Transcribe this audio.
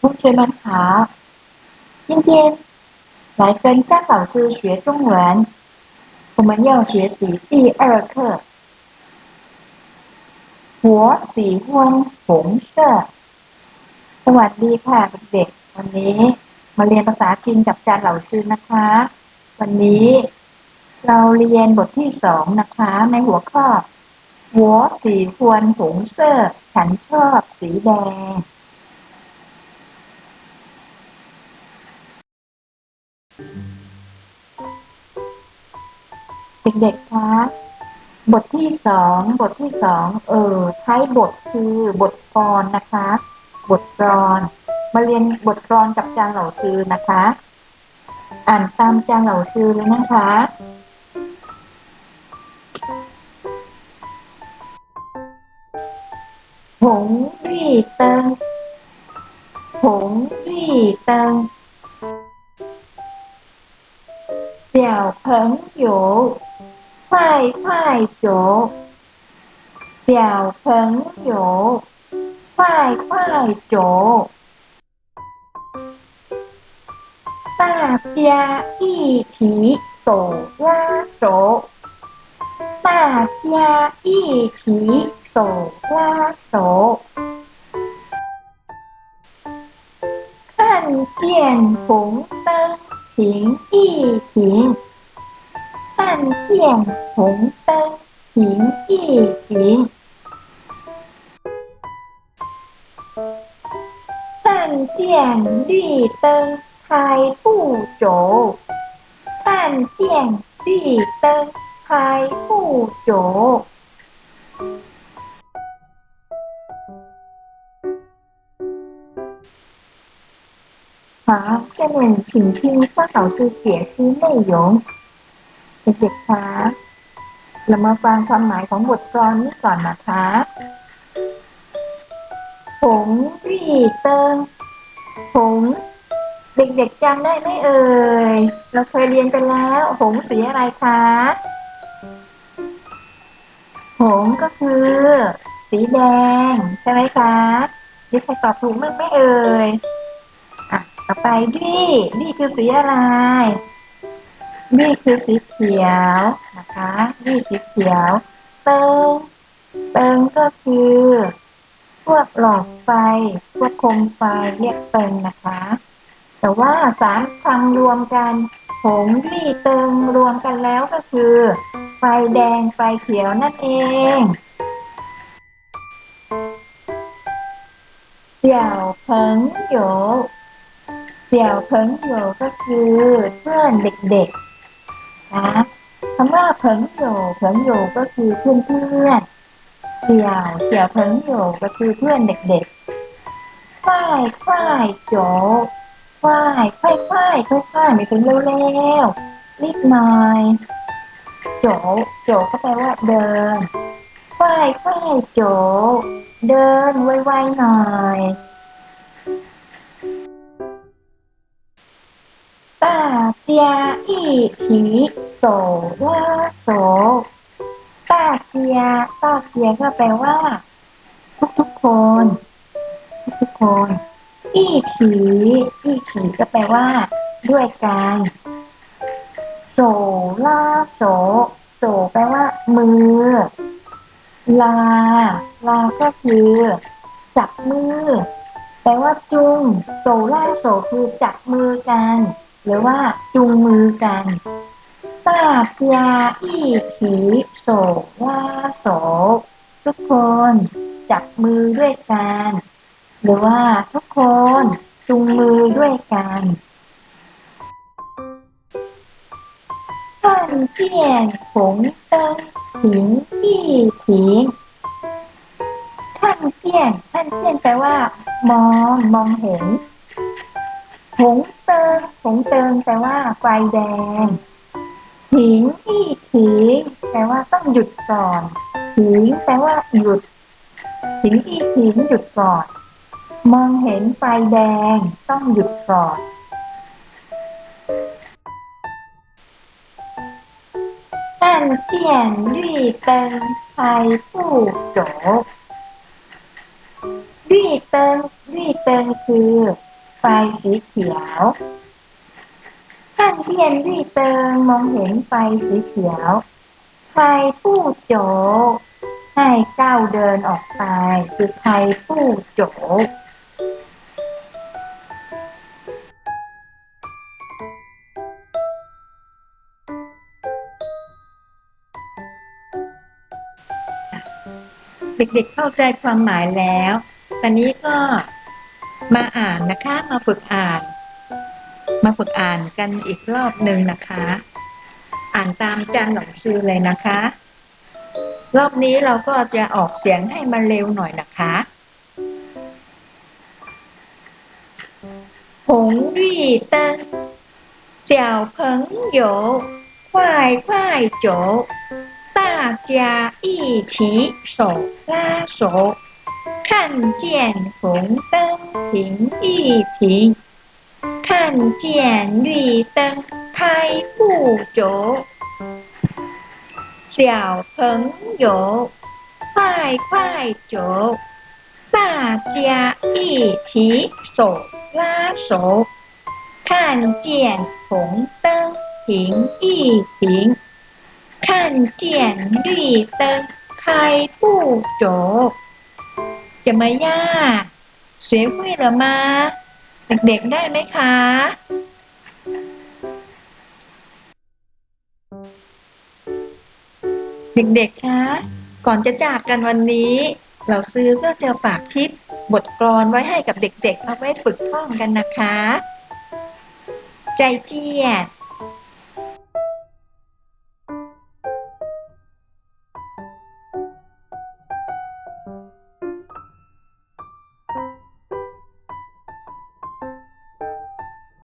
同学们好，今天来跟张老师学中文。我们要学习第二课。我喜欢红色。สวัสดีค่ะเด็กๆวันนี้มาเรียนภาษาจีนกับอาจารย์เหล่าจือนะคะ วันนี้เราเรียนบทที่สองนะคะ ในหัวข้อหัวสีควนหงเซอร์ฉันชอบสีแดง เด็กๆ คะ บทที่สอง บทที่สอง เออท้ายบทคือบทกรนะคะ บทกรอนมาเรียนบทกรอนกับจางเหล่าซือนะคะ อ่านตามจางเหล่าซือเลยนะคะ หงวี่เติงหงวี่เติง 小朋友快快走，小朋友快快走，大家一起手拉手，大家一起手拉手，看见红停一停。看见红灯停一停，看见绿灯开不走，看见绿灯开不走。好，下面请听张老师解释内容。เด็กๆ คะ เรามาฟังความหมายของบทกลอนนี้ก่อนนะคะผงวี่เติงผงเด็กๆจำได้ไหมเอ่ย เราเคยเรียนไปแล้วหงสีอะไรคะหงก็คือ สีแดง ใช่ไหมคะมีใครตอบถูกมั้งไหมเอ่ย อ่ะ ต่อไปดี่ดี่คือสีอะไร นี่คือสีเขียวนะคะ นี่สีเขียวเติงเติงก็คือ พวกหลอดไฟ พวกโคมไฟเรียกเติงนะคะ แต่ว่าสามคำรวมกันผงวี่เติงรวมกันแล้วก็คือ ไฟแดงไฟเขียวนั่นเองเสี่ยวเพิงโย เสี่ยวเพิงโยก็คือเพื่อนเด็กๆนะคำว่าเพิงโยเพิงโยก็คือเพื่อนเพื่อนเสี่ยวเสี่ยวเพิงโยก็คือเพื่อนเด็กๆฝ้ายฝ้ายโจฝ้ายฝ้ายฝ้ายฝ้ายฝ้ายไม่ถึงเร็วๆรีบหน่อยโจโจก็แปลว่าเดินฝ้ายฝ้ายโจ เดินไวๆหน่อย 家一起走拉手大家大家ก็แปลว่า ทุกๆคน ทุกๆคน อีฉีอีฉีก็แปลว่า ด้วยกันโสล่าโสโสแปลว่า มือ ลา ลาก็คือ จับมือ แปลว่าจุงโสล่าโสคือจับมือกัน หรือว่าจูงมือกันปาปยาอีขีโศกว่าโศกทุกคนจับมือด้วยกัน หรือว่าทุกคนจูงมือด้วยกันท่านเจียนผงเติ้งถิงอี้ถิงท่านเจียนท่านเจียนแปลว่ามองมองเห็น หงเติงหงเติงแปลว่าไฟแดงถิงที่ถิงแปลว่าต้องหยุดก่อนถิงแปลว่าหยุดถิงที่ถิงหยุดก่อน มองเห็นไฟแดงต้องหยุดก่อนท่านเจียนยี่เติงไทยผู้โจวี่เติงวี่เติงคือ ไฟสีเขียวท่านเทียนรี่เติงมองเห็นไฟสีเขียว ไฟผู้โจ ให้ก้าวเดินออกไปคือไฟผู้โจเด็กๆเข้าใจความหมายแล้ว ตอนนี้ก็ มาอ่านนะคะ มาฝึกอ่าน มาฝึกอ่านกันอีกรอบหนึ่งนะคะ อ่านตามจานหนังสือเลยนะคะ รอบนี้เราก็จะออกเสียงให้มันเร็วหน่อยนะคะหงรี่เติ้งเจ้าเพิงโยควายควายโจ大家一起手拉手， 看见红灯停一停，看见绿灯开不走。小朋友，快快走！大家一起手拉手，看见红灯停一停。看见绿灯开不走 จะมาย่า เสียหุยเหรอมา เด็กๆได้ไหมคะ เด็กๆ คะ ก่อนจะจากกันวันนี้ เราซื้อเสื้อเจอปากทิพย์บทกรอนไว้ให้กับเด็กๆเอาไว้ฝึกท่องกันนะคะ ใจเจี๊ยด